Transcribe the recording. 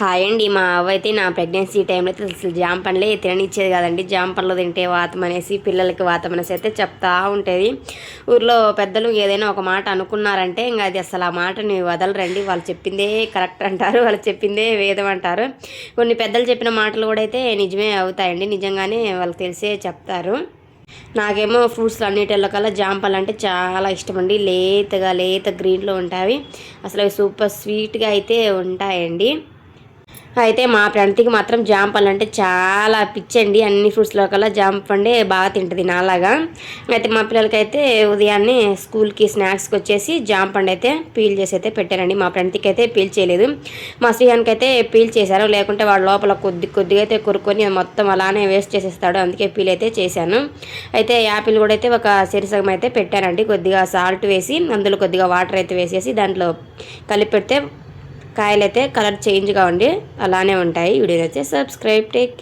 Hi అండి మా అవ్వ అయితే నా ప్రెగ్నెన్సీ టైంలో అయితే అసలు జామ పండ్లే తిననిచ్చేది కదండి. జామ పండ్లు తింటే వాతం అనేసి పిల్లలకి వాతం అనేసి అయితే చెప్తా ఉంటుంది. ఊర్లో పెద్దలు ఏదైనా ఒక మాట అనుకున్నారంటే ఇంకా అది అసలు ఆ మాటని వదలరండి. వాళ్ళు చెప్పిందే కరెక్ట్ అంటారు వాళ్ళు చెప్పిందే వేదం అంటారు. కొన్ని పెద్దలు చెప్పిన మాటలు కూడా అయితే నిజమే అవుతాయండి. నిజంగానే వాళ్ళకి తెలిసే చెప్తారు. నాకేమో ఫ్రూట్స్లో అన్నిటిలో కల్లా జాంపలు అంటే చాలా ఇష్టం అండి. లేతగా లేత గ్రీన్లో ఉంటాయి. అసలు అవి సూపర్ స్వీట్గా అయితే ఉంటాయండి. అయితే మా ఫ్రెండ్కి మాత్రం జామ పళ్ళు అంటే చాలా పిచ్చండి. అన్ని ఫ్రూట్స్లో కల్లా జామ పండే బాగా తింటుంది నాలాగా. అయితే మా పిల్లలకైతే ఉదయాన్నే స్కూల్కి స్నాక్స్కి వచ్చేసి జామ పండు అయితే పీల్ చేసి అయితే పెట్టారండి మా ఫ్రెండ్కి అయితే పీల్ చేయలేదు. మా శ్రీహాన్కి అయితే పీల్ చేశారు. లేకుంటే వాడు లోపల కొద్ది కొద్దిగా అయితే కొరుకొని మొత్తం అలానే వేస్ట్ చేసేస్తాడు. అందుకే పీల్ అయితే చేశాను. అయితే యాపిల్ కూడా అయితే ఒక సిరిసగం అయితే పెట్టానండి. కొద్దిగా సాల్ట్ వేసి అందులో కొద్దిగా వాటర్ అయితే వేసేసి దాంట్లో కలిపి పెడితే కాయలైతే కలర్ చేంజ్గా ఉండి అలానే ఉంటాయి. వీడియో అయితే సబ్స్క్రైబ్ టేక్